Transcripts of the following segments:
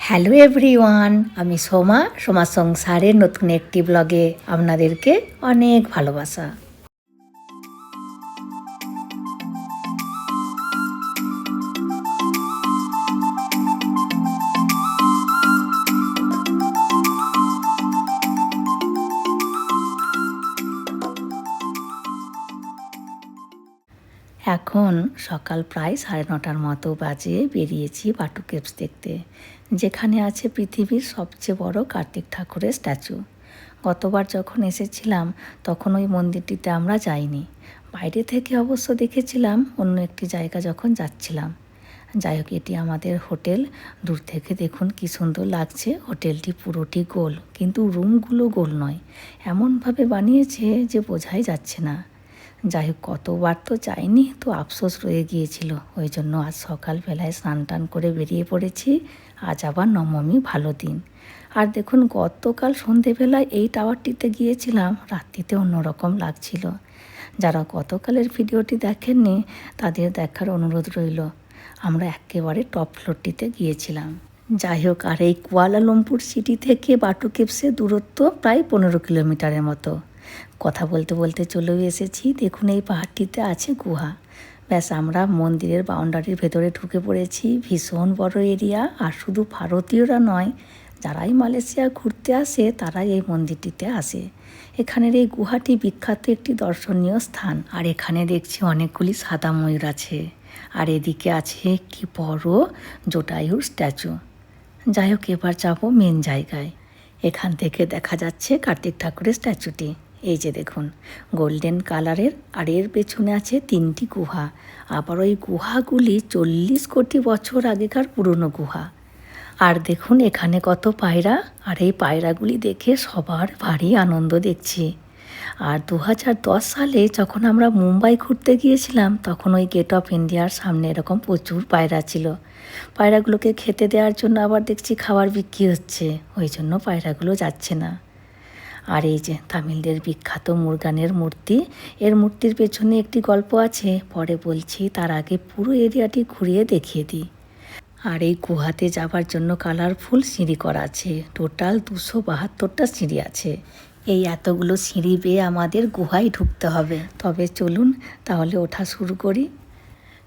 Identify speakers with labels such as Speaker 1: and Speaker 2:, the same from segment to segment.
Speaker 1: Hello everyone আমি সোমা সোমা সংসারের নতুন একটি ব্লগে আপনাদেরকে অনেক ভালোবাসা। এখন সকাল প্রায় সাড়ে নটার মতো বাজে বেরিয়েছি বাটু কেপস দেখতে। যেখানে আছে পৃথিবীর সবচেয়ে বড় কার্তিক ঠাকুরের স্ট্যাচু। গতবার যখন এসেছিলাম, তখন ওই মন্দিরটিতে আমরা যাইনি। বাইরে থেকে অবশ্য দেখেছিলাম, অন্য একটি জায়গা যখন যাচ্ছিলাম। যাই হোক, এটি আমাদের হোটেল। দূর থেকে দেখুন কি সুন্দর লাগছে। হোটেলটি পুরোটি গোল, কিন্তু রুমগুলো গোল নয়। এমনভাবে বানিয়েছে যে বোঝাই যাচ্ছে না। যাই হোক, কতবার তো যাইনি, তো আফসোস রয়ে গিয়েছিল। ওই জন্য আজ সকালবেলায় স্নান টান করে বেরিয়ে পড়েছি। আজ আবার নবমী, ভালো দিন। আর দেখুন, গতকাল সন্ধেবেলায় এই টাওয়ারটিতে গিয়েছিলাম, রাত্রিতে অন্যরকম লাগছিল। যারা গতকালের ভিডিওটি দেখেননি, তাদের দেখার অনুরোধ রইল, আমরা একেবারে টপ ফ্লোরটিতে গিয়েছিলাম। যাই হোক, আর এই কুয়ালালামপুর সিটি থেকে বাটু কেপসের দূরত্ব প্রায় পনেরো কিলোমিটারের মতো। কথা বলতে বলতে চলেও এসেছি। দেখুন, এই পাহাড়টিতে আছে গুহা। ব্যাস, আমরা মন্দিরের বাউন্ডারির ভেতরে ঢুকে পড়েছি। ভীষণ বড় এরিয়া আর শুধু ভারতীয়রা নয়, যারাই মালয়েশিয়া ঘুরতে আসে, তারাই এই মন্দিরটিতে আসে। এখানের এই গুহাটি বিখ্যাত একটি দর্শনীয় স্থান, আর এখানে দেখছি অনেকগুলি সাদা ময়ূর আছে। আর এদিকে আছে একটি বড় জোটায়ুর স্ট্যাচু যাই হোক, এবার যাব মেন জায়গায়। এখান থেকে দেখা যাচ্ছে কার্তিক ঠাকুরের স্ট্যাচুটি এই যে দেখুন, গোল্ডেন কালারের আর এর পেছনে আছে তিনটি গুহা। আবার ওই গুহাগুলি চল্লিশ কোটি বছর আগেকার পুরনো গুহা। আর দেখুন, এখানে কত পায়রা, আর এই পায়রাগুলি দেখে সবার ভারী আনন্দ দেখছি। আর দু সালে যখন আমরা মুম্বাই ঘুরতে গিয়েছিলাম, তখন ওই গেট অফ ইন্ডিয়ার সামনে এরকম প্রচুর পায়রা ছিল। পায়রাগুলোকে খেতে দেওয়ার জন্য আবার দেখছি খাবার বিক্রি হচ্ছে, ওই জন্য পায়রাগুলো যাচ্ছে না। আর এই যে তামিলদের বিখ্যাত মুরগানের মূর্তি, এর মূর্তির পেছনে একটি গল্প আছে। পরে বলছি, তার আগে পুরো এরিয়াটি ঘুরিয়ে দেখিয়ে দিই। আর এই গুহাতে যাবার জন্য কালারফুল সিঁড়ি করা আছে। টোটাল দুশো বাহাত্তরটা সিঁড়ি আছে। এই এতগুলো সিঁড়ি বেয়ে আমাদের গুহায় ঢুকতে হবে। তবে চলুন, তাহলে ওঠা শুরু করি।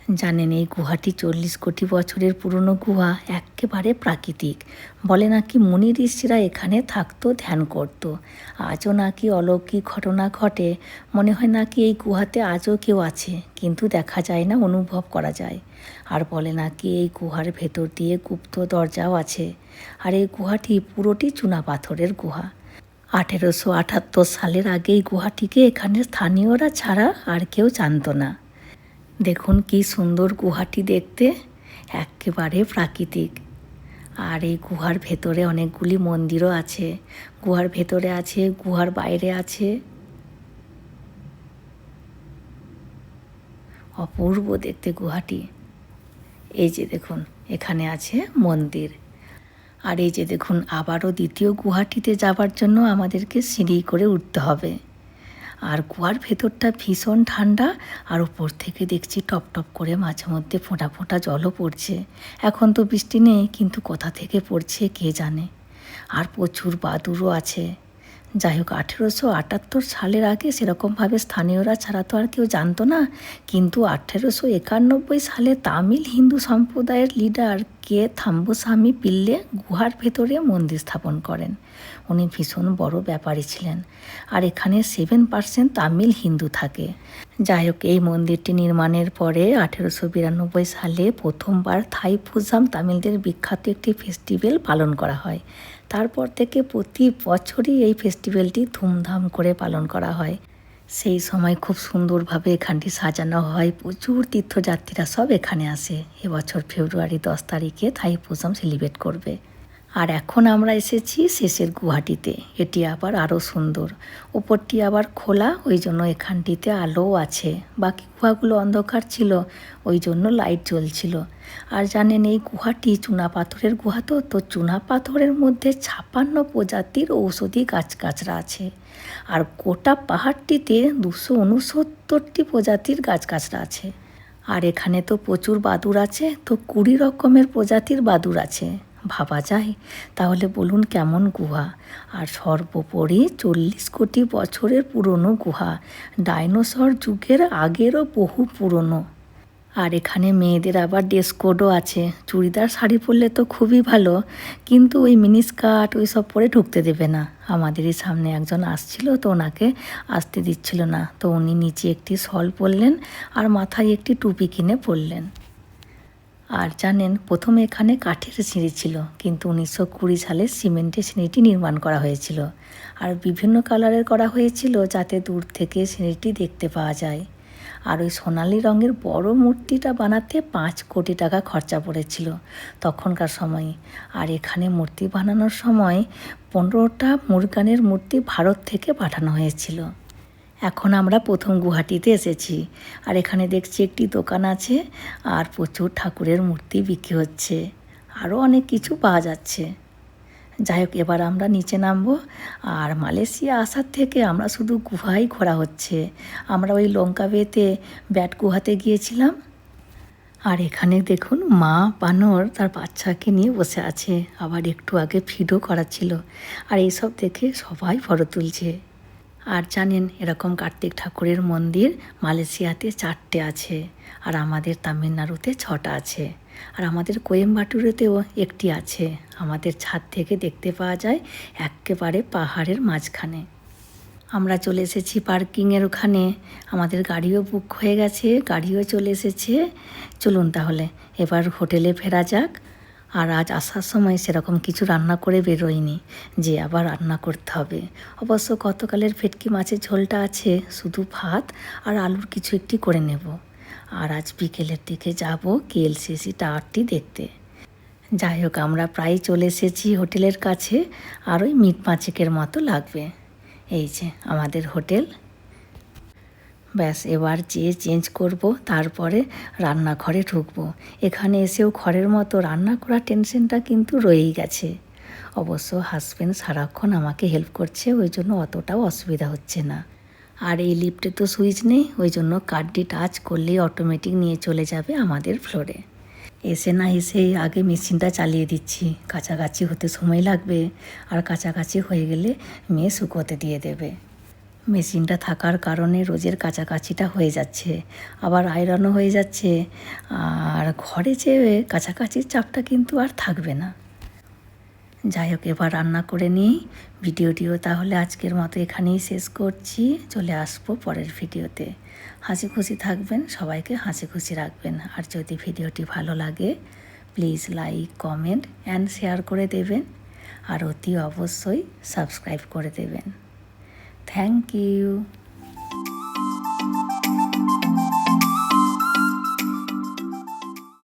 Speaker 1: জানেন, এই গুহাটি চল্লিশ কোটি বছরের পুরনো গুহা, একেবারে প্রাকৃতিক। বলে নাকি মুনি ঋষিরা এখানে থাকতো, ধ্যান করতো। আজও নাকি অলৌকিক ঘটনা ঘটে। মনে হয় নাকি এই গুহাতে আজও কেউ আছে, কিন্তু দেখা যায় না, অনুভব করা যায়। আর বলে নাকি এই গুহার ভেতর দিয়ে গুপ্ত দরজাও আছে। আর এই গুহাটি পুরোটি চুনা পাথরের গুহা। আঠেরোশো আটাত্তর সালের আগে এই গুহাটিকে এখানে স্থানীয়রা ছাড়া আর কেউ জানতো না। দেখুন কি সুন্দর গুহাটি দেখতে, একেবারে প্রাকৃতিক। আর এই গুহার ভেতরে অনেকগুলি মন্দিরও আছে। গুহার ভেতরে আছে, গুহার বাইরে আছে। অপূর্ব দেখতে গুহাটি। এই যে দেখুন, এখানে আছে মন্দির। আর এই যে দেখুন, আবারও দ্বিতীয় গুহাটিতে যাবার জন্য আমাদেরকে সিঁড়ি করে উঠতে হবে। আর কুয়ার ভেতরটা ভীষণ ঠান্ডা আর উপর থেকে দেখছি টপ টপ করে মাঝে মধ্যে ফোঁটা ফোঁটা জলও পড়ছে। এখন তো বৃষ্টি নেই, কিন্তু কোথা থেকে পড়ছে কে জানে? আর প্রচুর বাদুরও আছে। যাই হোক, আঠেরোশো আটাত্তর সালের আগে সেরকমভাবে স্থানীয়রা ছাড়া তো আর কেউ জানতো না, কিন্তু আঠেরোশো একানব্বই সালে তামিল হিন্দু সম্প্রদায়ের লিডার কে থাম্বুস্বামী পিল্লে গুহার ভেতরে মন্দির স্থাপন করেন। উনি ভীষণ বড় ব্যাপারী ছিলেন। আর এখানে সেভেন পার্সেন্ট তামিল হিন্দু থাকে। যাই হোক, এই মন্দিরটি নির্মাণের পরে আঠেরোশো বিরানব্বই সালে প্রথমবার থাই ফুজাম তামিলদের বিখ্যাত একটি ফেস্টিভ্যাল পালন করা হয়। তারপর থেকে প্রতি বছরই এই ফেস্টিভ্যালটি ধুমধাম করে পালন করা হয়। সেই সময় খুব সুন্দরভাবে এখানটি সাজানো হয়। প্রচুর তীর্থযাত্রীরা সব এখানে আসে। এবছর ফেব্রুয়ারি দশ তারিখে থাই পুজম সেলিব্রেট করবে। আর এখন আমরা এসেছি শেষের গুহাটিতে। এটি আবার আরও সুন্দর। ওপরটি আবার খোলা, ওই জন্য এখানটিতে আলোও আছে। বাকি গুহাগুলো অন্ধকার ছিল, ওই জন্য লাইট জ্বলছিল। আর জানেন, এই গুহাটি চুনা পাথরের গুহা তো তো চুনা পাথরের মধ্যে ছাপান্ন প্রজাতির ঔষধি গাছগাছরা আছে। আর গোটা পাহাড়টিতে দুশো উনসত্তরটি প্রজাতির গাছগাছরা আছে। আর এখানে তো প্রচুর বাদুর আছে, তো কুড়ি রকমের প্রজাতির বাদুর আছে। ভাবা যায়? তাহলে বলুন কেমন গুহা? আর সর্বোপরি চল্লিশ কোটি বছরের পুরনো গুহা। ডাইনোসর যুগের আগেরও বহু পুরনো। আর এখানে মেয়েদের আবার ড্রেস কোডও আছে। চুড়িদার শাড়ি পরলে তো খুবই ভালো, কিন্তু ওই মিনি স্কার্ট ওই সব পরে ঢুকতে দেবে না। আমাদেরই সামনে একজন আসছিল তো ওনাকে আসতে দিচ্ছিল না। তো উনি নিচে একটি শল পরলেন আর মাথায় একটি টুপি কিনে পরলেন। আর জানেন, প্রথমে এখানে কাঠের সিঁড়ি ছিল, কিন্তু উনিশশো কুড়ি সালে সিমেন্টের সিঁড়িটি নির্মাণ করা হয়েছিল। আর বিভিন্ন কালারের করা হয়েছিল যাতে দূর থেকে সিঁড়িটি দেখতে পাওয়া যায়। আর ওই সোনালি রঙের বড় মূর্তিটা বানাতে পাঁচ কোটি টাকা খরচা পড়েছিল তখনকার সময়ে। আর এখানে মূর্তি বানানোর সময় পনেরোটা মুরগানের মূর্তি ভারত থেকে পাঠানো হয়েছিল। এখন আমরা প্রথম গুহাটিতে এসেছি। আর এখানে দেখছি একটি দোকান আছে আর প্রচুর ঠাকুরের মূর্তি বিক্রি হচ্ছে। আরও অনেক কিছু পাওয়া যাচ্ছে। যাই হোক, এবার আমরা নিচে নামবো আর মালয়েশিয়া আসার থেকে আমরা শুধু গুহাই ঘোরা হচ্ছে। আমরা ওই লঙ্কা বেতে ব্যাট গুহাতে গিয়েছিলাম। আর এখানে দেখুন মা বানর তার বাচ্চাকে নিয়ে বসে আছে। আবার একটু আগে ফিডও করাচ্ছিল। আর এইসব দেখে সবাই ফটো তুলছে। আর জানেন এরকম কার্তিক ঠাকুরের মন্দির মালয়েশিয়াতে চারটে আছে, আর আমাদের তামিলনাড়ুতে ছটা আছে, আর আমাদের কোয়েম্বাটুরেতেও একটি আছে। আমাদের ছাদ থেকে দেখতে পাওয়া যায় একেবারে পাহাড়ের মাঝখানে। আমরা চলে এসেছি পার্কিংয়ের ওখানে। আমাদের গাড়িও বুক হয়ে গেছে, গাড়িও চলে এসেছে। চলুন তাহলে, এবার হোটেলে ফেরা যাক। আর আজ আসার সময় সেরকম কিছু রান্না করে বেরোয়নি, যে আবার রান্না করতে হবে। অবশ্য গতকালের ফেটকি মাছের ঝোলটা আছে, শুধু ভাত আর আলুর কিছু একটি করে নেব। আর আজ বিকেলের দিকে যাব কেএলসিসি টাওয়ারটি দেখতে। যাই হোক, আমরা প্রায় চলে এসেছি হোটেলের কাছে, আর ওই মিট পাঁচেকের মতো লাগবে। এই যে, আমাদের হোটেল। ব্যাস, এবার যেয়ে চেঞ্জ করব, তারপরে রান্নাঘরে ঢুকবো। এখানে এসেও ঘরের মতো রান্না করার টেনশনটা কিন্তু রয়েই গেছে। অবশ্য হাজব্যান্ড সারাক্ষণ আমাকে হেল্প করছে, ওই জন্য অতটাও অসুবিধা হচ্ছে না। আর এই লিফটে তো সুইচ নেই, ওই জন্য কার্ডটি টাচ করলেই অটোমেটিক নিয়ে চলে যাবে আমাদের ফ্লোরে এসে না এসেই আগে মেশিনটা চালিয়ে দিচ্ছি, কাছাকাছি হতে সময় লাগবে, আর কাছাকাছি হয়ে গেলে মেয়ে শুকোতে দিয়ে দেবে। মেশিনটা থাকার কারণে রোজের কাছাকাছিটা হয়ে যাচ্ছে, আবার আয়রনও হয়ে যাচ্ছে, আর ঘরে যে কাছাকাছির চাপটা কিন্তু আর থাকবে না। যাই হোক, এবার রান্না করে নিই। ভিডিওটিও তাহলে আজকের মতো এখানেই শেষ করছি। চলে আসব পরের ভিডিওতে। হাসি খুশি থাকবেন, সবাইকে হাসি খুশি রাখবেন। আর যদি ভিডিওটি ভালো লাগে please like comment and share করে দেবেন। আর অতি অবশ্যই সাবস্ক্রাইব করে দেবেন। Thank you